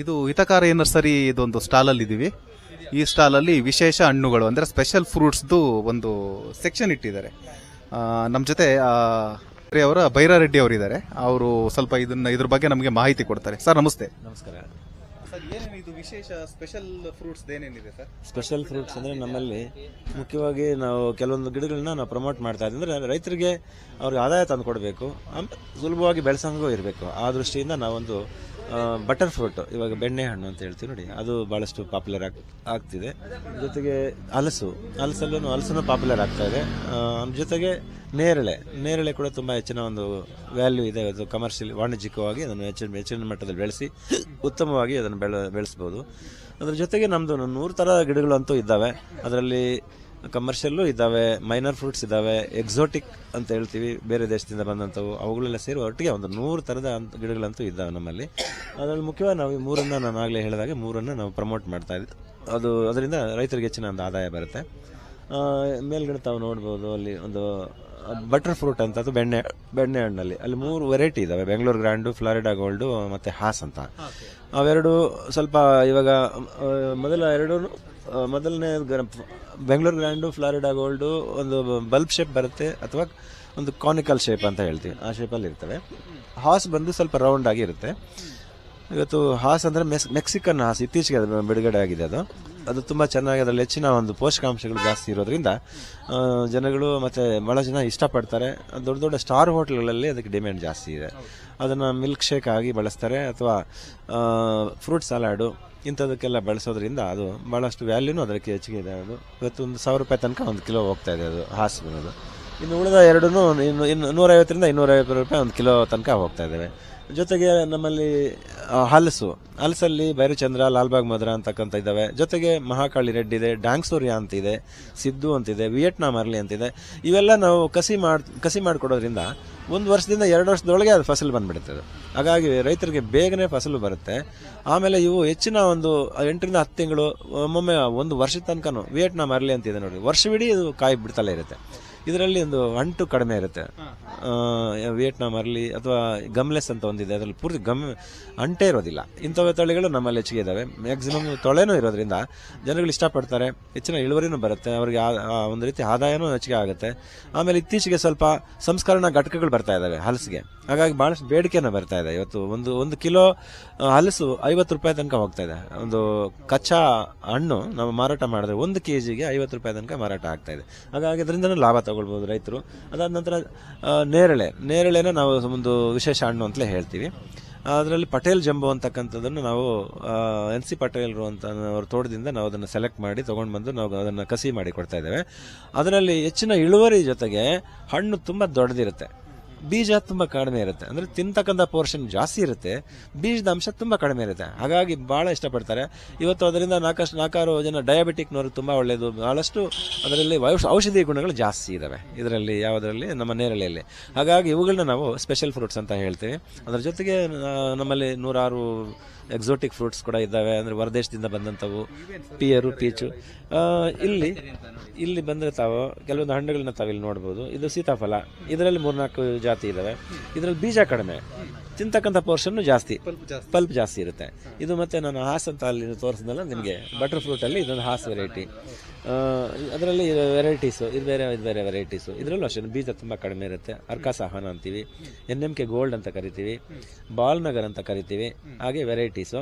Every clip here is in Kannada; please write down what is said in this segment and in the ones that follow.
ಇದು ಹಿತಕಾರ ನರ್ಸರಿ ಇದೊಂದು ಸ್ಟಾಲಲ್ಲಿ ಇದ್ದೀವಿ ಈ ಸ್ಟಾಲಲ್ಲಿ ವಿಶೇಷ ಹಣ್ಣುಗಳು ಅಂದರೆ ಸ್ಪೆಷಲ್ ಫ್ರೂಟ್ಸ್ದು ಒಂದು ಸೆಕ್ಷನ್ ಇಟ್ಟಿದ್ದಾರೆ. ನಮ್ಮ ಜೊತೆ ಅವರ ಬೈರಾರೆಡ್ಡಿ ಅವರಿದ್ದಾರೆ. ಅವರು ಸ್ವಲ್ಪ ಇದನ್ನ ಇದ್ರ ಬಗ್ಗೆ ನಮಗೆ ಮಾಹಿತಿ ಕೊಡ್ತಾರೆ. ಸರ್ ನಮಸ್ತೆ. ನಮಸ್ಕಾರ. ಸರ್ ಏನೇನು ಇದು ವಿಶೇಷ ಸ್ಪೆಷಲ್ ಫ್ರೂಟ್ಸ್ ಏನೇನಿದೆ ಸರ್? ಸ್ಪೆಷಲ್ ಫ್ರೂಟ್ಸ್ ಅಂದರೆ ನಮ್ಮಲ್ಲಿ ಮುಖ್ಯವಾಗಿ ನಾವು ಕೆಲವೊಂದು ಗಿಡಗಳನ್ನ ನಾವು ಪ್ರಮೋಟ್ ಮಾಡ್ತಾ ಇದ್ದೀವಿ. ಅಂದರೆ ರೈತರಿಗೆ ಅವ್ರಿಗೆ ಆದಾಯ ತಂದು ಕೊಡಬೇಕು ಸುಲಭವಾಗಿ ಬೆಳೆಸಂಗೂ ಇರಬೇಕು. ಆ ದೃಷ್ಟಿಯಿಂದ ನಾವೊಂದು ಬಟರ್ ಫ್ರೂಟ್ ಇವಾಗ ಬೆಣ್ಣೆ ಹಣ್ಣು ಅಂತ ಹೇಳ್ತೀವಿ ನೋಡಿ, ಅದು ಭಾಳಷ್ಟು ಪಾಪ್ಯುಲರ್ ಆಗ್, ಆಗ್ತಿದೆ. ಜೊತೆಗೆ ಹಲಸು ಹಲಸಲ್ಲೂ ಹಲಸನ್ನು ಪಾಪ್ಯುಲರ್ ಆಗ್ತಾ ಇದೆ. ಜೊತೆಗೆ ನೇರಳೆ ನೇರಳೆ ಕೂಡ ತುಂಬ ಹೆಚ್ಚಿನ ಒಂದು ವ್ಯಾಲ್ಯೂ ಇದೆ. ಅದು ಕಮರ್ಷಿಯಲ್ ವಾಣಿಜ್ಯಿಕವಾಗಿ ಅದನ್ನು ಹೆಚ್ಚಿನ ಹೆಚ್ಚಿನ ಮಟ್ಟದಲ್ಲಿ ಬೆಳೆಸಿ ಉತ್ತಮವಾಗಿ ಅದನ್ನು ಬೆಳೆ, ಬೆಳೆಸ್ಬೋದು. ಅದ್ರ ಜೊತೆಗೆ ನಮ್ಮದು ನೂರು ಥರ ಗಿಡಗಳಂತೂ ಇದ್ದಾವೆ. ಅದರಲ್ಲಿ ಕಮರ್ಷಿಯಲ್ಲು ಇದ್ದಾವೆ ಮೈನರ್ ಫ್ರೂಟ್ಸ್ ಇದ್ದಾವೆ ಎಕ್ಸೋಟಿಕ್ ಅಂತ ಹೇಳ್ತೀವಿ ಬೇರೆ ದೇಶದಿಂದ ಬಂದಂಥವು ಅವುಗಳೆಲ್ಲ ಸೇರಿ ಒಟ್ಟಿಗೆ ಒಂದು ನೂರು ಥರದ ಗಿಡಗಳಂತೂ ಇದ್ದಾವೆ ನಮ್ಮಲ್ಲಿ. ಅದರಲ್ಲಿ ಮುಖ್ಯವಾಗಿ ನಾವು ಈ ಮೂರನ್ನು ನಾನು ಆಗಲೇ ಹೇಳಿದಾಗೆ ಮೂರನ್ನು ನಾವು ಪ್ರಮೋಟ್ ಮಾಡ್ತಾ ಇದ್ವಿ ಅದು ಅದರಿಂದ ರೈತರಿಗೆ ಹೆಚ್ಚಿನ ಒಂದು ಆದಾಯ ಬರುತ್ತೆ. ಮೇಲ್ಗಡೆ ತಾವು ನೋಡ್ಬೋದು ಅಲ್ಲಿ ಒಂದು ಬಟರ್ ಫ್ರೂಟ್ ಅಂತ ಅದು ಬೆಣ್ಣೆ ಬೆಣ್ಣೆ ಹಣ್ಣಲ್ಲಿ. ಅಲ್ಲಿ ಮೂರು ವೆರೈಟಿ ಇದಾವೆ ಬೆಂಗಳೂರು ಗ್ರ್ಯಾಂಡು ಫ್ಲಾರಿಡಾ ಗೋಲ್ಡು ಮತ್ತು ಹಾಸ್ ಅಂತ. ಅವೆರಡು ಸ್ವಲ್ಪ ಇವಾಗ ಮೊದಲ ಎರಡು ಮೊದಲನೇ ಬೆಂಗಳೂರು ಗ್ರ್ಯಾಂಡು, ಫ್ಲಾರಿಡಾ ಗೋಲ್ಡು, ಒಂದು ಬಲ್ಬ್ ಶೇಪ್ ಬರುತ್ತೆ ಅಥವಾ ಒಂದು ಕಾನಿಕಲ್ ಶೇಪ್ ಅಂತ ಹೇಳ್ತೀವಿ. ಆ ಶೇಪಲ್ಲಿ ಇರ್ತವೆ. ಹಾಸ್ ಬಂದು ಸ್ವಲ್ಪ ರೌಂಡ್ ಆಗಿ ಇರುತ್ತೆ. ಇವತ್ತು ಹಾಸ್ ಅಂದ್ರೆ ಮೆಕ್ಸಿಕನ್ ಹಾಸ್, ಇತ್ತೀಚೆಗೆ ಅದು ಬಿಡುಗಡೆ ಆಗಿದೆ ಅದು. ಅದು ತುಂಬಾ ಚೆನ್ನಾಗಿ ಅದರಲ್ಲಿ ಹೆಚ್ಚಿನ ಒಂದು ಪೋಷಕಾಂಶಗಳು ಜಾಸ್ತಿ ಇರೋದ್ರಿಂದ ಜನಗಳು ಮತ್ತೆ ಬಹಳ ಜನ ಇಷ್ಟಪಡ್ತಾರೆ. ದೊಡ್ಡ ದೊಡ್ಡ ಸ್ಟಾರ್ ಹೋಟೆಲ್ಗಳಲ್ಲಿ ಅದಕ್ಕೆ ಡಿಮ್ಯಾಂಡ್ ಜಾಸ್ತಿ ಇದೆ. ಅದನ್ನ ಮಿಲ್ಕ್ ಶೇಕ್ ಆಗಿ ಬಳಸ್ತಾರೆ ಅಥವಾ ಫ್ರೂಟ್ ಸಲಾಡು ಇಂಥದಕ್ಕೆಲ್ಲ ಬಳಸೋದ್ರಿಂದ ಅದು ಬಹಳಷ್ಟು ವ್ಯಾಲ್ಯೂನು ಅದಕ್ಕೆ ಹೆಚ್ಚಿಗೆ ಇದೆ. ಅದು ಇವತ್ತು ಒಂದು ಸಾವಿರ ರೂಪಾಯಿ ತನಕ ಒಂದು ಕಿಲೋ ಹೋಗ್ತಾ ಇದೆ ಅದು ಹಾಸ್ ಇನ್ನು ಉಳಿದ ಎರಡೂ ಇನ್ನು ಇನ್ನು ನೂರೈವತ್ತರಿಂದ ಇನ್ನೂರೈವತ್ತು ರೂಪಾಯಿ ಒಂದು ಕಿಲೋ ತನಕ ಹೋಗ್ತಾ ಇದ್ದಾವೆ ಜೊತೆಗೆ ನಮ್ಮಲ್ಲಿ ಹಲಸು. ಹಲಸಲ್ಲಿ ಭೈರಚಂದ್ರ, ಲಾಲ್ಬಾಗ್ ಮದ್ರ ಅಂತಕ್ಕಂಥ ಇದ್ದಾವೆ. ಜೊತೆಗೆ ಮಹಾಕಾಳಿ ರೆಡ್ಡಿ ಇದೆ ಡ್ಯಾಂಗ್ ಸೂರ್ಯ ಅಂತಿದೆ ಸಿದ್ದು ಅಂತಿದೆ ವಿಯೆಟ್ನಾಮ್ ಅರ್ಲಿ ಅಂತಿದೆ ಇವೆಲ್ಲ ನಾವು ಕಸಿ ಮಾಡಿ, ಕಸಿ ಮಾಡಿಕೊಡೋದ್ರಿಂದ ಒಂದು ವರ್ಷದಿಂದ ಎರಡು ವರ್ಷದೊಳಗೆ ಅದು ಫಸಲು ಅದು. ಹಾಗಾಗಿ ರೈತರಿಗೆ ಬೇಗನೆ ಫಸಲು ಬರುತ್ತೆ. ಆಮೇಲೆ ಇವು ಹೆಚ್ಚಿನ ಒಂದು ಎಂಟರಿಂದ ಹತ್ತು ತಿಂಗಳು, ಒಮ್ಮೊಮ್ಮೆ ಒಂದು ವರ್ಷದ ತನಕನೂ ವಿಯೆಟ್ನಾಮ್ ಅರ್ಲಿ ಅಂತಿದೆ ನೋಡಿ. ವರ್ಷವಿಡೀ ಇದು ಕಾಯಿ ಬಿಡ್ತಲೇ ಇರುತ್ತೆ. ಇದರಲ್ಲಿ ಒಂದು ಅಂಟು ಕಡಿಮೆ ಇರುತ್ತೆ. ವಿಯೆಟ್ನಾಮ್ ಅಲ್ಲಿ ಅಥವಾ ಗಮ್ಲೆಸ್ ಅಂತ ಒಂದಿದೆ ಅದರಲ್ಲಿ ಪೂರ್ತಿ ಗಮ್ ಅಂಟೇ ಇರೋದಿಲ್ಲ. ಇಂಥವ ತಳಿಗಳು ನಮ್ಮಲ್ಲಿ ಹೆಚ್ಚಿಗೆ ಇದ್ದಾವೆ ಮ್ಯಾಕ್ಸಿಮಮ್ ತೊಳೆನೂ ಇರೋದ್ರಿಂದ ಜನಗಳು ಇಷ್ಟಪಡ್ತಾರೆ ಹೆಚ್ಚಿನ ಇಳುವರಿನೂ ಬರುತ್ತೆ ಅವರಿಗೆ ಒಂದು ರೀತಿ ಆದಾಯನೂ ಹೆಚ್ಚಿಗೆ ಆಗುತ್ತೆ. ಆಮೇಲೆ ಇತ್ತೀಚೆಗೆ ಸ್ವಲ್ಪ ಸಂಸ್ಕರಣಾ ಘಟಕಗಳು ಬರ್ತಾ ಇದ್ದಾವೆ ಹಲಸಿಗೆ. ಹಾಗಾಗಿ ಭಾಳಷ್ಟು ಬೇಡಿಕೆನ ಬರ್ತಾ ಇದೆ. ಇವತ್ತು ಒಂದು ಒಂದು ಕಿಲೋ ಹಲಸು ಐವತ್ತು ರೂಪಾಯಿ ತನಕ ಹೋಗ್ತಾ ಇದೆ. ಒಂದು ಕಚ್ಚಾ ಹಣ್ಣು ನಾವು ಮಾರಾಟ ಮಾಡಿದ್ರೆ ಒಂದು ಕೆ ಜಿಗೆ ಐವತ್ತು ರೂಪಾಯಿ ತನಕ ಮಾರಾಟ ಆಗ್ತಾ ಇದೆ. ಹಾಗಾಗಿ ಅದರಿಂದ ಲಾಭ ತಗೊಳ್ಬೋದು ರೈತರು. ಅದಾದ ನಂತರ ನೇರಳೆ. ನೇರಳೆನ ನಾವು ಒಂದು ವಿಶೇಷ ಹಣ್ಣು ಅಂತಲೇ ಹೇಳ್ತೀವಿ. ಅದರಲ್ಲಿ ಪಟೇಲ್ ಜಂಬೋ ಅಂತಕ್ಕಂಥದ್ದನ್ನು ನಾವು ಎನ್ ಸಿ ಪಟೇಲ್ರು ಅಂತ ಅವ್ರ ತೋಟದಿಂದ ನಾವು ಅದನ್ನು ಸೆಲೆಕ್ಟ್ ಮಾಡಿ ತೊಗೊಂಡು ಬಂದು ನಾವು ಅದನ್ನು ಕಸಿ ಮಾಡಿ ಕೊಡ್ತಾ ಇದ್ದೇವೆ. ಅದರಲ್ಲಿ ಹೆಚ್ಚಿನ ಇಳುವರಿ ಜೊತೆಗೆ ಹಣ್ಣು ತುಂಬ ದೊಡ್ಡದಿರುತ್ತೆ. ಬೀಜ ತುಂಬ ಕಡಿಮೆ ಇರುತ್ತೆ. ಅಂದರೆ ತಿಂತಕ್ಕಂಥ ಪೋರ್ಷನ್ ಜಾಸ್ತಿ ಇರುತ್ತೆ. ಬೀಜದ ಅಂಶ ತುಂಬ ಕಡಿಮೆ ಇರುತ್ತೆ. ಹಾಗಾಗಿ ಭಾಳ ಇಷ್ಟಪಡ್ತಾರೆ. ಇವತ್ತು ಅದರಿಂದ ನಾಲ್ಕಷ್ಟು ನಾಲ್ಕಾರು ಜನ ಡಯಾಬಿಟಿಕ್ನವರು ತುಂಬ ಒಳ್ಳೆಯದು ಭಾಳಷ್ಟು ಅದರಲ್ಲಿ ಔಷ- ಔಷಧಿ ಗುಣಗಳು ಜಾಸ್ತಿ ಇದ್ದಾವೆ ಇದರಲ್ಲಿ, ಯಾವುದರಲ್ಲಿ? ನಮ್ಮ ನೇರಳೆಯಲ್ಲಿ. ಹಾಗಾಗಿ ಇವುಗಳನ್ನ ನಾವು ಸ್ಪೆಷಲ್ ಫ್ರೂಟ್ಸ್ ಅಂತ ಹೇಳ್ತೀವಿ. ಅದರ ಜೊತೆಗೆ ನಮ್ಮಲ್ಲಿ ನೂರಾರು ಎಕ್ಸೋಟಿಕ್ ಫ್ರೂಟ್ಸ್ ಕೂಡ ಇದ್ದಾವೆ. ಅಂದರೆ ಹೊರದೇಶದಿಂದ ಬಂದಂಥವು. ಪಿಯರು ಪೀಚು. ಇಲ್ಲಿ ಇಲ್ಲಿ ಬಂದರೆ ತಾವು ಕೆಲವೊಂದು ಹಣ್ಣುಗಳನ್ನ ತಾವಿಲ್ಲಿ ನೋಡ್ಬೋದು. ಇದು ಸೀತಾಫಲ. ಇದರಲ್ಲಿ ಮೂರ್ನಾಲ್ಕು ಜಾತಿ ಇದ್ದಾವೆ. ಇದರಲ್ಲಿ ಬೀಜ ಕಡಿಮೆ. ತಿಂತಕ್ಕಂಥ ಪೋರ್ಷನ್ ಜಾಸ್ತಿ. ಪಲ್ಪ್ ಜಾಸ್ತಿ. ಇರುತ್ತೆ. ಇದು ಮತ್ತೆ ನಾನು ಹಾಸ್ ಅಂತ ಅಲ್ಲಿ ತೋರಿಸಿದ್ನಲ್ಲ ನಿಮಗೆ ಬಟರ್ ಫ್ರೂಟ್ ಅಲ್ಲಿ ಇದೊಂದು ಹಾಸ್ ವೆರೈಟಿ ಅದರಲ್ಲಿ ವೆರೈಟೀಸು ಇದು ಬೇರೆ ಇದು ಬೇರೆ ವೆರೈಟೀಸು ಇದರಲ್ಲೂ ಅಷ್ಟೇ ಬೀಜ ತುಂಬ ಕಡಿಮೆ ಇರುತ್ತೆ. ಅರ್ಕಾಸ್ ಆಹ್ವಾನ ಅಂತೀವಿ ಎನ್ ಎಂ ಕೆ ಗೋಲ್ಡ್ ಅಂತ ಕರಿತೀವಿ ಬಾಲ್ ನಗರ್ ಅಂತ ಕರಿತೀವಿ ಹಾಗೆ ವೆರೈಟೀಸು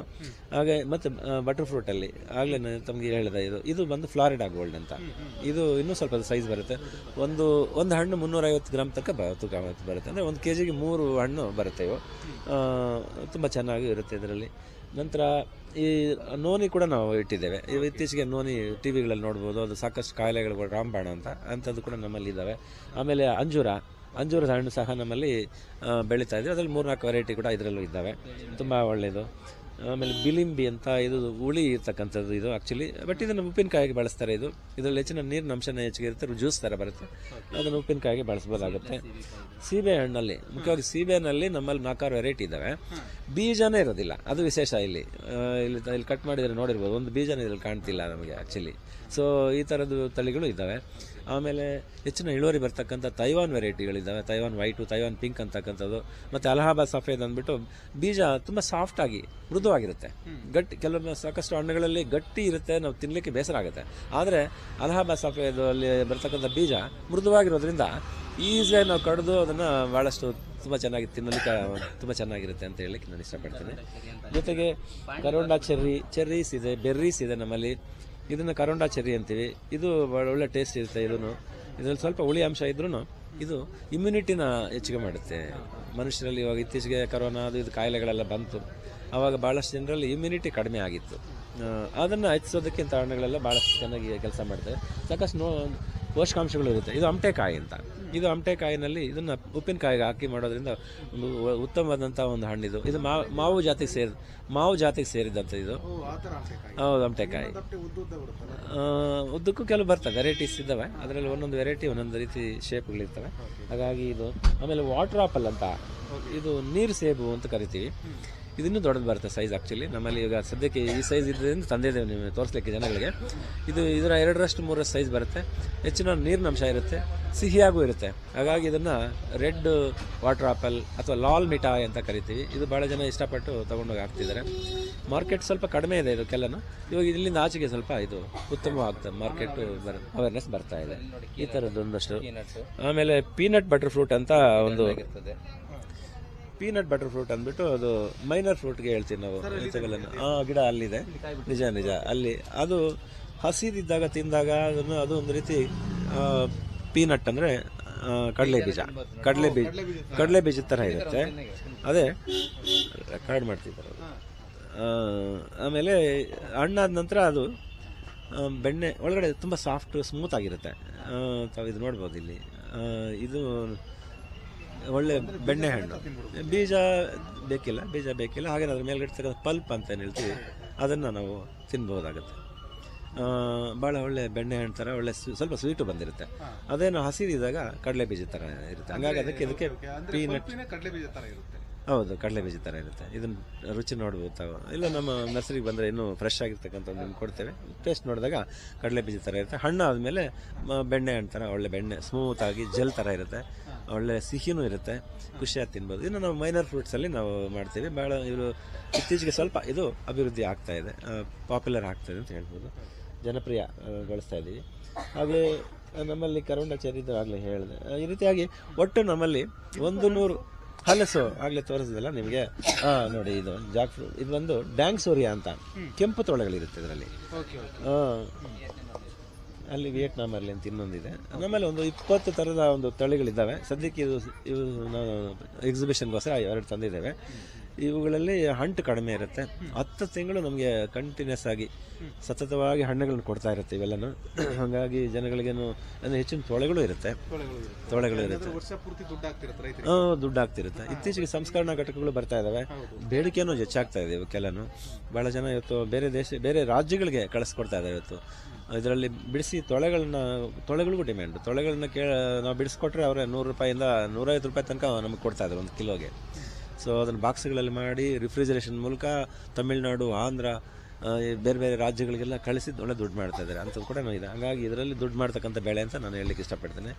ಹಾಗೆ ಮತ್ತು ಬಟರ್ ಫ್ರೂಟಲ್ಲಿ ಆಗಲೇ ತಮಗೆ ಹೇಳಿದ ಇದು. ಇದು ಬಂದು ಫ್ಲಾರಿಡಾ ಗೋಲ್ಡ್ ಅಂತ. ಇದು ಇನ್ನೂ ಸ್ವಲ್ಪ ಸೈಜ್ ಬರುತ್ತೆ. ಒಂದು ಒಂದು ಹಣ್ಣು ಮುನ್ನೂರೈವತ್ತು ಗ್ರಾಮ್ ತನಕ ತೂಕ ಬರುತ್ತೆ. ಅಂದರೆ ಒಂದು ಕೆ ಜಿಗೆ ಮೂರು ಹಣ್ಣು ಬರುತ್ತೆ ಇವು. ತುಂಬ ಚೆನ್ನಾಗಿ ಇರುತ್ತೆ ಇದರಲ್ಲಿ. ನಂತರ ಈ ನೋನಿ ಕೂಡ ನಾವು ಇಟ್ಟಿದ್ದೇವೆ. ಇತ್ತೀಚೆಗೆ ನೋನಿ ಟಿ ವಿಗಳಲ್ಲಿ ನೋಡ್ಬೋದು, ಅದು ಸಾಕಷ್ಟು ಕಾಯಿಲೆಗಳು ರಾಮಬಾಣ ಅಂತ, ಅಂಥದ್ದು ಕೂಡ ನಮ್ಮಲ್ಲಿ ಇದ್ದಾವೆ. ಆಮೇಲೆ ಅಂಜೂರ ಅಂಜೂರದ ಹಣ್ಣು ಸಹ ನಮ್ಮಲ್ಲಿ ಬೆಳೀತಾ ಇದೆ. ಅದರಲ್ಲಿ ಮೂರ್ನಾಲ್ಕು ವೆರೈಟಿ ಕೂಡ ಇದರಲ್ಲೂ ಇದ್ದಾವೆ. ತುಂಬ ಒಳ್ಳೆಯದು ಆಮೇಲೆ ಬಿಲಿಂಬಿ ಅಂತ ಇದು ಹುಳಿ ಇರ್ತಕ್ಕಂಥದ್ದು ಇದು ಆ್ಯಕ್ಚುಲಿ ಬಟ್ ಇದನ್ನು ಉಪ್ಪಿನಕಾಯಿಗೆ ಬಳಸ್ತಾರೆ ಇದು. ಇದರಲ್ಲಿ ಹೆಚ್ಚಿನ ನೀರಿನ ಅಂಶನ ಹೆಚ್ಚಿಗೆ ಇರುತ್ತೆ ಜ್ಯೂಸ್ ಥರ ಬರುತ್ತೆ. ಅದನ್ನು ಉಪ್ಪಿನಕಾಯಿಗೆ ಬಳಸ್ಬೋದಾಗುತ್ತೆ. ಸೀಬೆ ಹಣ್ಣಲ್ಲಿ, ಮುಖ್ಯವಾಗಿ ಸೀಬೆನಲ್ಲಿ ನಮ್ಮಲ್ಲಿ ನಾಲ್ಕಾರು ವೆರೈಟಿ ಇದ್ದಾವೆ ಬೀಜನೇ ಇರೋದಿಲ್ಲ. ಅದು ವಿಶೇಷ ಇಲ್ಲಿ. ಇಲ್ಲಿ ಇಲ್ಲಿ ಕಟ್ ಮಾಡಿದರೆ ನೋಡಿರ್ಬೋದು. ಒಂದು ಬೀಜನೇ ಇದರಲ್ಲಿ ಕಾಣ್ತಿಲ್ಲ ನಮಗೆ ಆ್ಯಕ್ಚುಲಿ ಸೊ ಈ ಥರದ್ದು ತಳಿಗಳು ಇದ್ದಾವೆ ಆಮೇಲೆ ಹೆಚ್ಚಿನ ಇಳುವರಿ ಬರ್ತಕ್ಕಂಥ ತೈವಾನ್ ವೆರೈಟಿಗಳಿದ್ದಾವೆ ತೈವಾನ್ ವೈಟು ತೈವಾನ್ ಪಿಂಕ್ ಅಂತಕ್ಕಂಥದ್ದು. ಮತ್ತು ಅಲಹಾಬಾದ್ ಸಫೇದ್ ಅಂದ್ಬಿಟ್ಟು ಬೀಜ ತುಂಬ ಸಾಫ್ಟಾಗಿ ಆಗಿ ಮೃದುವಾಗಿರುತ್ತೆ. ಗಟ್ಟಿ ಕೆಲವೊಮ್ಮೆ ಸಾಕಷ್ಟು ಹಣ್ಣುಗಳಲ್ಲಿ ಗಟ್ಟಿ ಇರುತ್ತೆ ನಾವು ತಿನ್ನಲಿಕ್ಕೆ ಬೇಸರ ಆಗುತ್ತೆ. ಆದರೆ ಅಲಹಾಬಾದ್ ಸಫೇದಲ್ಲಿ ಬರ್ತಕ್ಕಂಥ ಬೀಜ ಮೃದುವಾಗಿರೋದ್ರಿಂದ ಈಸಿಯಾಗಿ ನಾವು ಕಡಿದು ಅದನ್ನು ಭಾಳಷ್ಟು ತುಂಬ ಚೆನ್ನಾಗಿ ತಿನ್ನಲಿಕ್ಕೆ ತುಂಬ ಚೆನ್ನಾಗಿರುತ್ತೆ ಅಂತ ಹೇಳಲಿಕ್ಕೆ ನಾನು ಇಷ್ಟಪಡ್ತೀನಿ. ಜೊತೆಗೆ ಕರೋಂಡ ಚೆರ್ರಿ ಚೆರ್ರೀಸ್ ಇದೆ ಬೆರ್ರೀಸ್ ಇದೆ ನಮ್ಮಲ್ಲಿ. ಇದನ್ನು ಕರೋಂಡಾ ಚೆರ್ರಿ ಅಂತೀವಿ. ಇದು ಭಾಳ ಒಳ್ಳೆ ಟೇಸ್ಟ್ ಇರುತ್ತೆ ಇದನ್ನು ಇದರಲ್ಲಿ ಸ್ವಲ್ಪ ಹುಳಿ ಅಂಶ ಇದ್ರೂ ಇದು ಇಮ್ಯುನಿಟಿನ ಹೆಚ್ಚಿಗೆ ಮಾಡುತ್ತೆ. ಮನುಷ್ಯರಲ್ಲಿ ಇವಾಗ ಇತ್ತೀಚೆಗೆ ಕರೋನಾ ಅದು ಇದು ಕಾಯಿಲೆಗಳೆಲ್ಲ ಬಂತು. ಆವಾಗ ಭಾಳಷ್ಟು ಜನರಲ್ಲಿ ಇಮ್ಯುನಿಟಿ ಕಡಿಮೆ ಆಗಿತ್ತು. ಅದನ್ನು ಹೆಚ್ಚಿಸೋದಕ್ಕೆ ಕಾರಣಗಳೆಲ್ಲ ಭಾಳಷ್ಟು ಚೆನ್ನಾಗಿ ಕೆಲಸ ಮಾಡ್ತವೆ. ಸಾಕಷ್ಟು ನೋ ಪೋಷಕಾಂಶಗಳು ಇರುತ್ತೆ. ಇದು ಅಮಟೆಕಾಯಿ ಅಂತ. ಇದು ಅಮಟೆಕಾಯಿನಲ್ಲಿ ಇದನ್ನು ಉಪ್ಪಿನಕಾಯಿಗೆ ಹಾಕಿ ಮಾಡೋದ್ರಿಂದ ಒಂದು ಉತ್ತಮವಾದಂಥ ಒಂದು ಹಣ್ಣಿದು. ಇದು ಮಾವು ಮಾವು ಜಾತಿಗೆ ಸೇರಿ ಮಾವು ಜಾತಿಗೆ ಸೇರಿದಂಥ ಇದು. ಹೌದು ಅಮಟೆಕಾಯಿ ಉದ್ದಕ್ಕೂ ಕೆಲವು ಬರ್ತವೆ ವೆರೈಟೀಸ್ ಇದ್ದಾವೆ. ಅದರಲ್ಲಿ ಒಂದೊಂದು ವೆರೈಟಿ ಒಂದೊಂದು ರೀತಿ ಶೇಪ್ಗಳಿರ್ತವೆ ಹಾಗಾಗಿ ಇದು ಆಮೇಲೆ ವಾಟರ್ ಆಪಲ್ ಅಂತ. ಇದು ನೀರು ಸೇಬು ಅಂತ ಕರಿತೀವಿ. ಇದನ್ನು ದೊಡ್ಡದು ಬರುತ್ತೆ ಸೈಜ್ ಆ್ಯಕ್ಚುಲಿ ನಮ್ಮಲ್ಲಿ ಈಗ ಸದ್ಯಕ್ಕೆ ಈ ಸೈಜ್ ಇದ್ದರಿಂದ ತಂದಿದ್ದೇವೆ ನೀವು ತೋರಿಸ್ಲಿಕ್ಕೆ ಜನಗಳಿಗೆ. ಇದು ಇದರ ಎರಡರಷ್ಟು ಮೂರಷ್ಟು ಸೈಜ್ ಬರುತ್ತೆ. ಹೆಚ್ಚಿನ ನೀರಿನ ಅಂಶ ಇರುತ್ತೆ. ಸಿಹಿಯಾಗೂ ಇರುತ್ತೆ. ಹಾಗಾಗಿ ಇದನ್ನು ರೆಡ್ ವಾಟರ್ ಆಪಲ್ ಅಥವಾ ಲಾಲ್ ಮಿಠಾಯಿ ಅಂತ ಕರಿತೀವಿ. ಇದು ಭಾಳ ಜನ ಇಷ್ಟಪಟ್ಟು ತೊಗೊಂಡೋಗಿ ಹಾಕ್ತಿದ್ದಾರೆ. ಮಾರ್ಕೆಟ್ ಸ್ವಲ್ಪ ಕಡಿಮೆ ಇದೆ ಇದಕ್ಕೆಲ್ಲನೂ. ಇವಾಗ ಇಲ್ಲಿಂದ ಆಚೆಗೆ ಸ್ವಲ್ಪ ಇದು ಉತ್ತಮವಾಗ್ತದೆ ಮಾರ್ಕೆಟ್ ಬರ ಅವೇರ್ನೆಸ್ ಬರ್ತಾ ಇದೆ. ಈ ಥರದ್ದು ಒಂದಷ್ಟು ಆಮೇಲೆ ಪೀನಟ್ ಬಟರ್ ಫ್ರೂಟ್ ಅಂತ ಒಂದು ಪೀನಟ್ ಬಟರ್ ಫ್ರೂಟ್ ಅಂದ್ಬಿಟ್ಟು ಅದು ಮೈನರ್ ಫ್ರೂಟ್ಗೆ ಹೇಳ್ತೀವಿ ನಾವು ಇಂಥವೆಲ್ಲನ. ಆ ಗಿಡ ಅಲ್ಲಿದೆ. ನಿಜ ನಿಜ. ಅಲ್ಲಿ ಅದು ಹಸಿದಿದ್ದಾಗ ತಿಂದಾಗ ಅದನ್ನು ಅದು ಒಂದು ರೀತಿ ಪೀನಟ್ ಅಂದರೆ ಕಡಲೆ ಬೀಜ ಕಡಲೆ ಬೀಜ. ಕಡಲೆ ಬೀಜದ ಥರ ಇರುತ್ತೆ. ಅದೇ ರೆಕಾರ್ಡ್ ಮಾಡ್ತಿದ್ದಾರೆ ಆಮೇಲೆ ಹಣ್ಣಾದ ನಂತರ ಅದು ಬೆಣ್ಣೆ ಒಳಗಡೆ ತುಂಬ ಸಾಫ್ಟ್ ಸ್ಮೂತ್ ಆಗಿರುತ್ತೆ. ತಾವು ಇದು ನೋಡ್ಬೋದು ಇಲ್ಲಿ. ಇದು ಒಳ್ಳೆ ಬೆಣ್ಣೆ ಹಣ್ಣು. ಬೀಜ ಬೇಕಿಲ್ಲ ಬೀಜ ಬೇಕಿಲ್ಲ. ಹಾಗೆ ಅದ್ರ ಮೇಲ್ಗಡೆ ಪಲ್ಪ್ ಅಂತ ಏನು ಹೇಳ್ತೀವಿ ಅದನ್ನು ನಾವು ತಿನ್ಬೋದಾಗುತ್ತೆ ಭಾಳ ಒಳ್ಳೆ ಬೆಣ್ಣೆ ಹಣ್ಣು ಥರ ಒಳ್ಳೆ ಸ್ವೀ- ಸ್ವಲ್ಪ ಸ್ವೀಟು ಬಂದಿರುತ್ತೆ. ಅದೇನು ಹಸಿರಿದಾಗ ಕಡಲೆ ಬೀಜ ಥರ ಇರುತ್ತೆ. ಹಂಗಾಗಿ ಅದಕ್ಕೆ ಇದಕ್ಕೆ ಪೀನಟ್ ಕಡಲೆ ಬೀಜ ಥರ ಇರುತ್ತೆ. ಹೌದು, ಕಡಲೆ ಬೀಜ ಥರ ಇರುತ್ತೆ. ಇದನ್ನು ರುಚಿ ನೋಡ್ಬೋದು ಇಲ್ಲ, ನಮ್ಮ ನರ್ಸರಿಗೆ ಬಂದರೆ ಇನ್ನೂ ಫ್ರೆಶ್ ಆಗಿರ್ತಕ್ಕಂಥ ನಿಮ್ಗೆ ಕೊಡ್ತೇವೆ. ಟೇಸ್ಟ್ ನೋಡಿದಾಗ ಕಡಲೆ ಬೀಜ ಥರ ಇರುತ್ತೆ. ಹಣ್ಣು ಆದಮೇಲೆ ಬೆಣ್ಣೆ ಹಣ್ಣು ಥರ ಒಳ್ಳೆ ಬೆಣ್ಣೆ ಸ್ಮೂತ್ ಆಗಿ ಜೆಲ್ ಥರ ಇರುತ್ತೆ. ಒಳ್ಳೆ ಸಿಹಿನೂ ಇರುತ್ತೆ. ಖುಷಿಯಾಗಿ ತಿನ್ಬೋದು. ಇನ್ನು ನಾವು ಮೈನರ್ ಫ್ರೂಟ್ಸಲ್ಲಿ ನಾವು ಮಾಡ್ತೀವಿ. ಭಾಳ ಇವರು ಇತ್ತೀಚೆಗೆ ಸ್ವಲ್ಪ ಇದು ಅಭಿವೃದ್ಧಿ ಆಗ್ತಾ ಇದೆ. ಪಾಪ್ಯುಲರ್ ಆಗ್ತಾ ಇದೆ ಅಂತ ಹೇಳ್ಬೋದು. ಜನಪ್ರಿಯ ಗಳಿಸ್ತಾ ಇದ್ದೀವಿ ಹಾಗೆ, ನಮ್ಮಲ್ಲಿ ಕರೋಂಡ ಚೆರಿದು ಆಗಲೇ ಹೇಳಿದೆ. ಈ ರೀತಿಯಾಗಿ ಒಟ್ಟು ನಮ್ಮಲ್ಲಿ ಒಂದು ನೂರು ಹಲಸು ಆಗ್ಲೇ ತೋರಿಸಿದಲ್ಲ ನಿಮಗೆ? ಹಾ ನೋಡಿ ಇದು ಜಾಕ್ ಫ್ರೂಟ್. ಇದು ಒಂದು ಡ್ಯಾಂಗ್ ಸೋರಿಯಾ ಅಂತ. ಕೆಂಪು ತೊಳೆಗಳಿರುತ್ತೆ ಇದರಲ್ಲಿ. ಅಲ್ಲಿ ವಿಯೆಟ್ನಾಮ್ ಅಲ್ಲಿ ಅಂತ ಇನ್ನೊಂದಿದೆ. ಆಮೇಲೆ ಒಂದು ಇಪ್ಪತ್ತು ಥರದ ಒಂದು ತಳಿಗಳಿದ್ದಾವೆ. ಸದ್ಯಕ್ಕೆ ಇದು ಇವು ನಾವು ಎಕ್ಸಿಬಿಷನ್ಗೋಸ್ಕರ ಎರಡು ತಂದಿದ್ದೇವೆ. ಇವುಗಳಲ್ಲಿ ಹಂಟು ಕಡಿಮೆ ಇರುತ್ತೆ. ಹತ್ತು ತಿಂಗಳು ನಮಗೆ ಕಂಟಿನ್ಯೂಸ್ ಆಗಿ ಸತತವಾಗಿ ಹಣ್ಣುಗಳನ್ನು ಕೊಡ್ತಾ ಇರುತ್ತೆ ಇವೆಲ್ಲನೂ. ಹಾಗಾಗಿ ಜನಗಳಿಗೇನು ಅಂದರೆ ಹೆಚ್ಚಿನ ತೊಳೆಗಳು ಇರುತ್ತೆ. ತೊಳೆಗಳು ಇರುತ್ತೆ. ಆಗ್ತಿರುತ್ತೆ ದುಡ್ಡು ಆಗ್ತಿರುತ್ತೆ. ಇತ್ತೀಚೆಗೆ ಸಂಸ್ಕರಣಾ ಘಟಕಗಳು ಬರ್ತಾ ಇದ್ದಾವೆ ಬೇಡಿಕೆನೂ ಹೆಚ್ಚಾಗ್ತಾ ಇದೆ ಇವಕ್ಕೆಲ್ಲನು ಭಾಳ ಜನ ಇವತ್ತು ಬೇರೆ ದೇಶ ಬೇರೆ ರಾಜ್ಯಗಳಿಗೆ ಕಳಿಸ್ಕೊಡ್ತಾ ಇದ್ದಾರೆ ಇವತ್ತು. ಇದರಲ್ಲಿ ಬಿಡಿಸಿ ತೊಳೆಗಳನ್ನ ತೊಳೆಗಳಿಗೂ ಡಿಮ್ಯಾಂಡ್ ತೊಳೆಗಳನ್ನ ಕೇಳ ನಾವು ಬಿಡಿಸ್ಕೊಟ್ರೆ ಅವರೇ ನೂರು ರೂಪಾಯಿಂದ ನೂರೈವತ್ತು ರೂಪಾಯಿ ತನಕ ನಮಗೆ ಕೊಡ್ತಾ ಇದ್ದಾರೆ ಒಂದು ಕಿಲೋಗೆ. ಸೊ ಅದನ್ನು ಬಾಕ್ಸ್ಗಳಲ್ಲಿ ಮಾಡಿ ರಿಫ್ರಿಜರೇಷನ್ ಮೂಲಕ ತಮಿಳುನಾಡು ಆಂಧ್ರ ಬೇರೆ ಬೇರೆ ರಾಜ್ಯಗಳಿಗೆಲ್ಲ ಕಳಿಸಿ ಒಳ್ಳೆ ದುಡ್ಡು ಮಾಡ್ತಾ ಇದ್ದಾರೆ. ಅಂತ ಕೂಡ ಇದೆ ಹಾಗಾಗಿ ಇದರಲ್ಲಿ ದುಡ್ಡು ಮಾಡ್ತಕ್ಕಂಥ ಬೆಳೆ ಅಂತ ನಾನು ಹೇಳಲಿಕ್ಕೆ ಇಷ್ಟಪಡ್ತೇನೆ.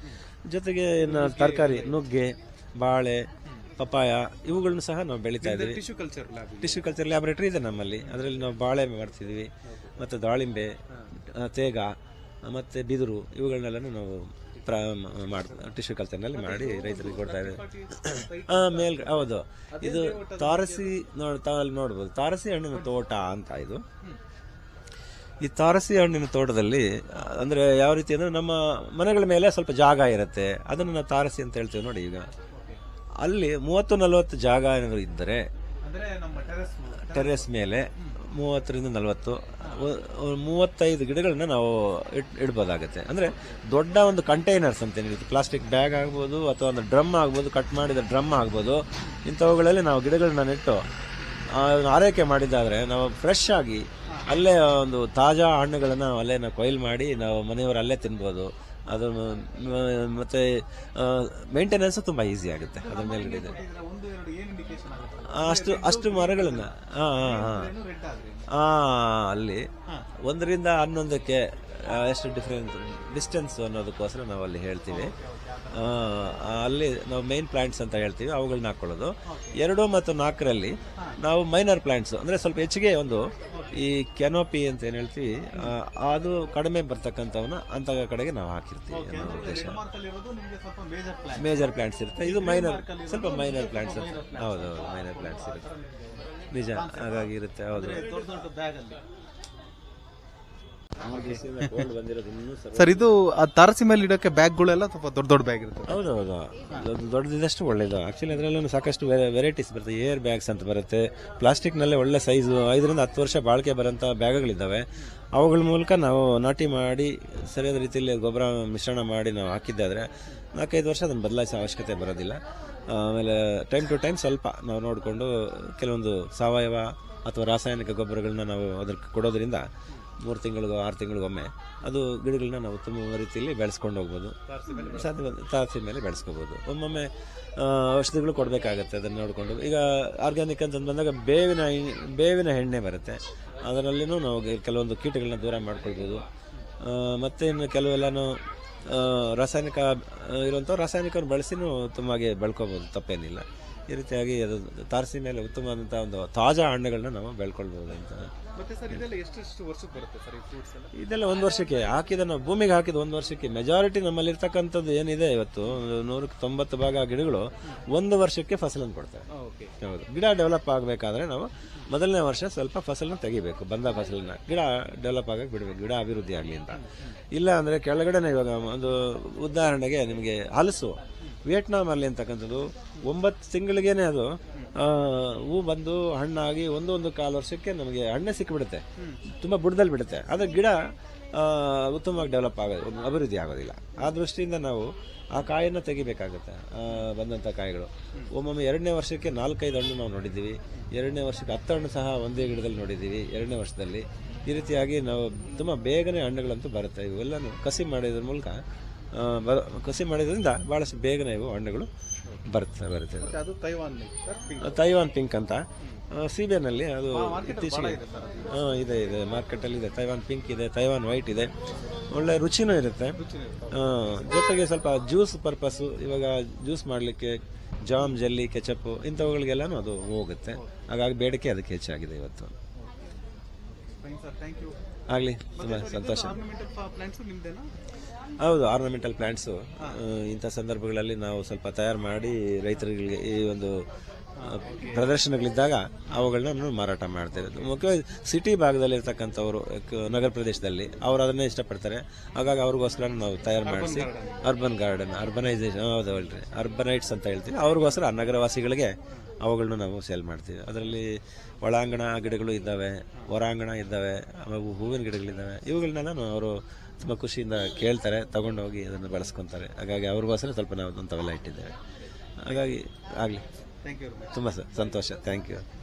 ಜೊತೆಗೆ ಇನ್ನು ತರಕಾರಿ ನುಗ್ಗೆ ಬಾಳೆ ಪಪಾಯ ಇವುಗಳನ್ನು ಸಹ ನಾವು ಬೆಳೀತಾ ಇದ್ದೀವಿ. Tissue culture tissue culture laboratory ಇದೆ ನಮ್ಮಲ್ಲಿ. ಅದರಲ್ಲಿ ನಾವು ಬಾಳೆ ಮಾಡ್ತಿದ್ದೀವಿ. ಮತ್ತು ದಾಳಿಂಬೆ ತೇಗ ಮತ್ತು ಬಿದಿರು ಇವುಗಳನ್ನೆಲ್ಲ ನಾವು ಪ್ರ ಮಾಡ್ ಟಿಶ್ಯೂ ಕಲ್ಚರ್ನಲ್ಲಿ ಮಾಡಿ ರೈತರಿಗೆ ಕೊಡ್ತಾ ಇದೆ. ಆ, ಮೇಲ್ ಹೌದು. ಇದು ತಾರಸಿ ನೋಡ್ ತಾವಲ್ಲಿ ನೋಡ್ಬೋದು. ತಾರಸಿ ಹಣ್ಣಿನ ತೋಟ ಅಂತ ಇದು. ಈ ತಾರಸಿ ಹಣ್ಣಿನ ತೋಟದಲ್ಲಿ ಅಂದರೆ ಯಾವ ರೀತಿ ಅಂದ್ರೆ ನಮ್ಮ ಮನೆಗಳ ಮೇಲೆ ಸ್ವಲ್ಪ ಜಾಗ ಇರುತ್ತೆ. ಅದನ್ನು ನಾವು ತಾರಸಿ ಅಂತ ಹೇಳ್ತೇವೆ ನೋಡಿ ಈಗ. ಅಲ್ಲಿ ಮೂವತ್ತು ನಲವತ್ತು ಜಾಗ ಏನಾದ್ರು ಇದ್ದರೆ ಟೆರೆಸ್ ಮೇಲೆ ಮೂವತ್ತರಿಂದ ನಲವತ್ತು ಮೂವತ್ತೈದು ಗಿಡಗಳನ್ನ ನಾವು ಇಟ್ ಇಡ್ಬೋದಾಗುತ್ತೆ. ಅಂದರೆ ದೊಡ್ಡ ಒಂದು ಕಂಟೈನರ್ಸ್ ಅಂತ ಏನಿರುತ್ತೆ ಪ್ಲಾಸ್ಟಿಕ್ ಬ್ಯಾಗ್ ಆಗ್ಬೋದು ಅಥವಾ ಒಂದು ಡ್ರಮ್ ಆಗ್ಬೋದು ಕಟ್ ಮಾಡಿದ ಡ್ರಮ್ ಆಗ್ಬೋದು, ಇಂಥವುಗಳಲ್ಲಿ ನಾವು ಗಿಡಗಳನ್ನ ನೆಟ್ಟು ಆರೈಕೆ ಮಾಡಿದ್ದಾದರೆ ನಾವು ಫ್ರೆಶ್ ಆಗಿ ಅಲ್ಲೇ ಒಂದು ತಾಜಾ ಹಣ್ಣುಗಳನ್ನು ಅಲ್ಲೇ ನಾವು ಕೊಯ್ಲು ಮಾಡಿ ನಾವು ಮನೆಯವರು ಅಲ್ಲೇ ತಿನ್ಬೋದು. ಅದು ಮತ್ತೆ ಮೇಂಟೆನೆನ್ಸ್ ತುಂಬ ಈಸಿ ಆಗುತ್ತೆ. ಅದ್ರ ಮೇಲೆ ಅಷ್ಟು ಅಷ್ಟು ಮರಗಳನ್ನ. ಹಾಂ ಹಾಂ ಹಾಂ ಅಲ್ಲಿ. ಒಂದರಿಂದ ಹನ್ನೊಂದಕ್ಕೆ ಎಷ್ಟು ಡಿಫ್ರೆನ್ಸ್ ಡಿಸ್ಟೆನ್ಸ್ ಅನ್ನೋದಕ್ಕೋಸ್ಕರ ನಾವು ಅಲ್ಲಿ ಹೇಳ್ತೀವಿ ಅಲ್ಲಿ ನಾವು ಮೇನ್ ಪ್ಲಾಂಟ್ಸ್ ಅಂತ ಹೇಳ್ತೀವಿ ಅವುಗಳನ್ನ ಹಾಕ್ಕೊಳ್ಳೋದು ಎರಡು ಮತ್ತು ನಾಲ್ಕರಲ್ಲಿ ನಾವು ಮೈನರ್ ಪ್ಲಾಂಟ್ಸ್ ಅಂದರೆ ಸ್ವಲ್ಪ ಹೆಚ್ಚಿಗೆ ಒಂದು ಈ ಕೆನೋಪಿ ಅಂತ ಏನು ಹೇಳ್ತೀವಿ ಅದು ಕಡಿಮೆ ಬರ್ತಕ್ಕಂಥವನ್ನ ಅಂತ ಕಡೆಗೆ ನಾವು ಹಾಕಿರ್ತೀವಿ ಅನ್ನೋ ಉದ್ದೇಶ. ಮೇಜರ್ ಪ್ಲಾಂಟ್ಸ್ ಇರುತ್ತೆ. ಇದು ಮೈನರ್ ಸ್ವಲ್ಪ ಮೈನರ್ ಪ್ಲಾಂಟ್ಸ್ ಹೌದು ಹೌದು ಮೈನರ್ ಪ್ಲಾಂಟ್ಸ್ ಇರುತ್ತೆ. ನಿಜ ಹಾಗಾಗಿ ಇರುತ್ತೆ ಹೌದು ದೊಡ್ಡ ದೊಡ್ಡ ಬ್ಯಾಗ್ ಅಲ್ಲಿ cold ಬಂದಿರೋದು ಇನ್ನೂ ಸ್ವಲ್ಪ ಸರ್ ಇದು ಆ ತಾರಸಿ ಮೇಲೆ ಇಡಕ್ಕೆ ಬ್ಯಾಗ್ಗಳೆಲ್ಲ ಸ್ವಲ್ಪ ದೊಡ್ಡ ದೊಡ್ಡ ಬ್ಯಾಗ್ ಇರುತ್ತೆ ಹೌದು ಹೌದು ದೊಡ್ಡ ದೊಡ್ಡದಿದ್ದಷ್ಟು ಒಳ್ಳೇದು. ಆಕ್ಚುಲಿ ಅದರಲ್ಲೂ ಸಾಕಷ್ಟು ವೆರೈಟೀಸ್ ಬರುತ್ತೆ. ಏರ್ ಬ್ಯಾಗ್ಸ್ ಅಂತ ಬರುತ್ತೆ. ಪ್ಲಾಸ್ಟಿಕ್ನಲ್ಲೇ ಒಳ್ಳೆ ಸೈಜು ಐದರಿಂದ ಹತ್ತು ವರ್ಷ ಬಾಳಿಕೆ ಬರೋಂಥ ಬ್ಯಾಗ್ಗಳಿದ್ದಾವೆ. ಅವುಗಳ ಮೂಲಕ ನಾವು ನಾಟಿ ಮಾಡಿ ಸರಿಯಾದ ರೀತಿಯಲ್ಲಿ ಗೊಬ್ಬರ ಮಿಶ್ರಣ ಮಾಡಿ ನಾವು ಹಾಕಿದ್ದಾದರೆ ನಾಲ್ಕೈದು ವರ್ಷ ಅದನ್ನು ಬದಲಾಯಿಸೋ ಅವಶ್ಯಕತೆ ಬರೋದಿಲ್ಲ. ಆಮೇಲೆ ಟೈಮ್ ಟು ಟೈಮ್ ಸ್ವಲ್ಪ ನಾವು ನೋಡಿಕೊಂಡು ಕೆಲವೊಂದು ಸಾವಯವ ಅಥವಾ ರಾಸಾಯನಿಕ ಗೊಬ್ಬರಗಳನ್ನ ನಾವು ಅದಕ್ಕೆ ಕೊಡೋದ್ರಿಂದ ಮೂರು ತಿಂಗಳಿಗೋ, ಆರು ತಿಂಗಳಿಗೊಮ್ಮೆ ಅದು ಗಿಡಗಳನ್ನ ನಾವು ಉತ್ತಮ ರೀತಿಯಲ್ಲಿ ಬೆಳೆಸ್ಕೊಂಡು ಹೋಗ್ಬೋದು. ಸಾಧ್ಯ ತಾರಸಿ ಮೇಲೆ ಬೆಳೆಸ್ಕೋಬೋದು. ಒಮ್ಮೊಮ್ಮೆ ಔಷಧಿಗಳು ಕೊಡಬೇಕಾಗತ್ತೆ ಅದನ್ನು ನೋಡಿಕೊಂಡು. ಈಗ ಆರ್ಗ್ಯಾನಿಕ್ ಅಂತ ಬಂದಾಗ ಬೇವಿನ ಬೇವಿನ ಎಣ್ಣೆ ಬರುತ್ತೆ. ಅದರಲ್ಲಿನೂ ನಾವು ಕೆಲವೊಂದು ಕೀಟಗಳನ್ನ ದೂರ ಮಾಡ್ಕೊಳ್ಬೋದು. ಮತ್ತು ಇನ್ನು ಕೆಲವೆಲ್ಲನೂ ರಾಸಾಯನಿಕ ಇರುವಂಥ ರಾಸಾಯನಿಕವನ್ನು ಬಳಸಿನೂ ತುಂಬಾಗಿ ಬೆಳ್ಕೋಬೋದು, ತಪ್ಪೇನಿಲ್ಲ. ಈ ರೀತಿಯಾಗಿ ಅದು ತಾರಸಿ ಮೇಲೆ ಉತ್ತಮವಾದಂಥ ಒಂದು ತಾಜಾ ಹಣ್ಣುಗಳನ್ನ ನಾವು ಬೆಳ್ಕೊಳ್ಬೋದು ಅಂತ. ಮತ್ತೆ ಸರ್ ಇದೆಲ್ಲ ಎಷ್ಟೆಷ್ಟು ವರ್ಷಕ್ಕೆ ಬರುತ್ತೆ ಸರ್ ಈ ಫ್ರೂಟ್ಸ್ ಎಲ್ಲ? ಇದೆಲ್ಲ ಒಂದು ವರ್ಷಕ್ಕೆ ಹಾಕಿದ ನಾವು ಭೂಮಿಗೆ ಹಾಕಿದ ಒಂದು ವರ್ಷಕ್ಕೆ ಮೆಜಾರಿಟಿ ನಮ್ಮಲ್ಲಿ ಇರ್ತಕ್ಕಂಥದ್ದು ಏನಿದೆ ಇವತ್ತು ನೂರಕ್ಕೆ ತೊಂಬತ್ತು ಭಾಗ ಗಿಡಗಳು ಒಂದು ವರ್ಷಕ್ಕೆ ಫಸಲನ್ನು ಕೊಡ್ತವೆ. ಓಕೆ ಹೌದು. ಗಿಡ ಡೆವಲಪ್ ಆಗಬೇಕಾದ್ರೆ ನಾವು ಮೊದಲನೇ ವರ್ಷ ಸ್ವಲ್ಪ ಫಸಲನ್ನು ತೆಗಿಬೇಕು ಬಂದ ಫಸಲನ್ನ. ಗಿಡ ಡೆವಲಪ್ ಆಗಕ್ಕೆ ಬಿಡಬೇಕು ಗಿಡ ಅಭಿವೃದ್ಧಿ ಆಗಲಿ ಅಂತ. ಇಲ್ಲ ಅಂದರೆ ಕೆಳಗಡೆನೆ ಇವಾಗ ಒಂದು ಉದಾಹರಣೆಗೆ ನಿಮಗೆ ಹಲಸು. ವಿಯೆಟ್ನಾಮ್ ಅಲ್ಲಿ ಅಂತಕ್ಕಂಥದ್ದು ಒಂಬತ್ತು ತಿಂಗಳಿಗೇನೆ ಅದು. ಹೂ ಬಂದು ಹಣ್ಣಾಗಿ ಒಂದೊಂದು ಒಂದು ಕಾಲು ವರ್ಷಕ್ಕೆ ನಮಗೆ ಹಣ್ಣೆ ಸಿಕ್ಕಿಬಿಡುತ್ತೆ ತುಂಬ ಬುಡದಲ್ಲಿ ಬಿಡುತ್ತೆ. ಆದರೆ ಗಿಡ ಉತ್ತಮವಾಗಿ ಡೆವಲಪ್ ಆಗೋದು ಅಭಿವೃದ್ಧಿ ಆಗೋದಿಲ್ಲ. ಆ ದೃಷ್ಟಿಯಿಂದ ನಾವು ಆ ಕಾಯನ್ನ ತೆಗಿಬೇಕಾಗುತ್ತೆ. ಬಂದಂಥ ಕಾಯಿಗಳು. ಒಮ್ಮೊಮ್ಮೆ ಎರಡನೇ ವರ್ಷಕ್ಕೆ ನಾಲ್ಕೈದು ಹಣ್ಣು ನಾವು ನೋಡಿದ್ದೀವಿ. ಎರಡನೇ ವರ್ಷಕ್ಕೆ ಹತ್ತು ಹಣ್ಣು ಸಹ ಒಂದೇ ಗಿಡದಲ್ಲಿ ನೋಡಿದ್ದೀವಿ, ಎರಡನೇ ವರ್ಷದಲ್ಲಿ. ಈ ರೀತಿಯಾಗಿ ನಾವು ತುಂಬ ಬೇಗನೆ ಹಣ್ಣುಗಳಂತೂ ಬರುತ್ತೆ. ಇವೆಲ್ಲನೂ ಕಸಿ ಮಾಡಿದ್ರ ಮೂಲಕ ಕಸಿ ಮಾಡಿದ್ರಿಂದ ಭಾಳಷ್ಟು ಬೇಗನೆ ಇವು ಹಣ್ಣುಗಳು ಬರುತ್ತೆ ಬರುತ್ತೆ. ಮತ್ತೆ ಅದು ತೈವಾನ್ ಸರ್? ತೈವಾನ್ ಪಿಂಕ್ ಅಂತ. ಸೀಬೆನಲ್ಲಿ ಅದು ಇತ್ತೀಚೆಗೆ ಹಾಂ ಇದೆ ಇದೆ ಮಾರ್ಕೆಟಲ್ಲಿ ಇದೆ. ತೈವಾನ್ ಪಿಂಕ್ ಇದೆ ತೈವಾನ್ ವೈಟ್ ಇದೆ. ಒಳ್ಳೆ ರುಚಿನೂ ಇರುತ್ತೆ. ಆ, ಜೊತೆಗೆ ಸ್ವಲ್ಪ ಜ್ಯೂಸ್ ಪರ್ಪಸ್ಸು ಇವಾಗ ಜ್ಯೂಸ್ ಮಾಡಲಿಕ್ಕೆ ಜಾಮ್ ಜೆಲ್ಲಿ ಕೆಚಪ್ಪು ಇಂಥವುಗಳಿಗೆಲ್ಲನೂ ಅದು ಹೋಗುತ್ತೆ. ಹಾಗಾಗಿ ಬೇಡಿಕೆ ಅದಕ್ಕೆ ಹೆಚ್ಚಾಗಿದೆ ಇವತ್ತು. ಆಗಲಿ ತುಂಬ ಸಂತೋಷ. ಹೌದು ಆರ್ನಮೆಂಟಲ್ ಪ್ಲಾಂಟ್ಸು ಇಂಥ ಸಂದರ್ಭಗಳಲ್ಲಿ ನಾವು ಸ್ವಲ್ಪ ತಯಾರು ಮಾಡಿ ರೈತರಿಗೆ ಈ ಒಂದು ಪ್ರದರ್ಶನಗಳಿದ್ದಾಗ ಅವುಗಳನ್ನ ನಾವು ಮಾರಾಟ ಇರೋದು ಮುಖ್ಯವಾಗಿ ಸಿಟಿ ಭಾಗದಲ್ಲಿ ಇರ್ತಕ್ಕಂಥವ್ರು ನಗರ ಪ್ರದೇಶದಲ್ಲಿ ಅವರು ಅದನ್ನೇ ಇಷ್ಟಪಡ್ತಾರೆ. ಹಾಗಾಗಿ ಅವ್ರಿಗೋಸ್ಕರ ನಾವು ತಯಾರು ಮಾಡಿಸಿ ಅರ್ಬನ್ ಗಾರ್ಡನ್ ಅರ್ಬನೈಸೇಷನ್ ಹೌದು ಹೇಳ್ರಿ. ಅರ್ಬನೈಟ್ಸ್ ಅಂತ ಹೇಳ್ತೀವಿ. ಅವ್ರಿಗೋಸ್ಕರ ನಗರವಾಸಿಗಳಿಗೆ ಅವುಗಳನ್ನ ನಾವು ಸೇಲ್ ಮಾಡ್ತೀವಿ. ಅದರಲ್ಲಿ ಒಳಾಂಗಣ ಗಿಡಗಳು ಇದ್ದಾವೆ ಹೊರಾಂಗಣ ಇದ್ದಾವೆ ಆಮೇಲೆ ಹೂವಿನ ಗಿಡಗಳಿದ್ದಾವೆ. ಇವುಗಳನ್ನೆಲ್ಲ ಅವರು ತುಂಬ ಖುಷಿಯಿಂದ ಕೇಳ್ತಾರೆ ತಗೊಂಡೋಗಿ ಅದನ್ನು ಬಳಸ್ಕೊತಾರೆ. ಹಾಗಾಗಿ ಅವ್ರಿಗೋಸ್ಕರ ಸ್ವಲ್ಪ ನಾವು ಅಂಥವೆಲ್ಲ ಇಟ್ಟಿದ್ದೇವೆ. ಹಾಗಾಗಿ ಆಗಲಿ. ತುಂಬ ಸ- ಸಂತೋಷ. Thank you